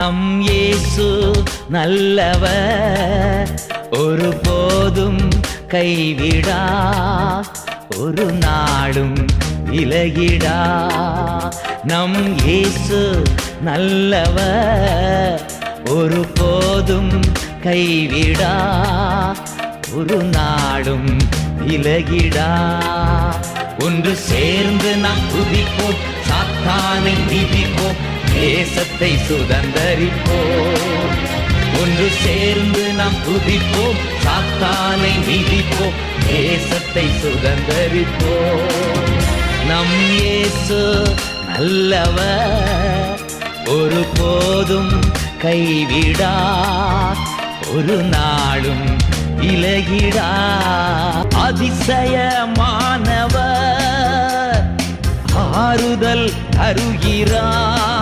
நம் இயேசு நல்லவர். ஒரு போதும் கைவிடா ஒரு நாடும் விலகிடா. நம் இயேசு நல்லவர். ஒரு போதும் கைவிடா ஒரு நாடும் விலகிடா. ஒன்று சேர்ந்து நாம் துதிப்போம் சாத்தானை மிதிப்போம் தேசத்தை சுதந்தரிப்போம். ஒன்று சேர்ந்து நாம் துதிப்போம் சாத்தானை மிதிப்போம் தேசத்தை சுதந்தரிப்போம். நம் இயேசு நல்லவர் ஒரு போதும் கைவிடா ஒரு நாளும் இலகிடா. அதிசயமானவர் ஆறுதல் தருகிறான்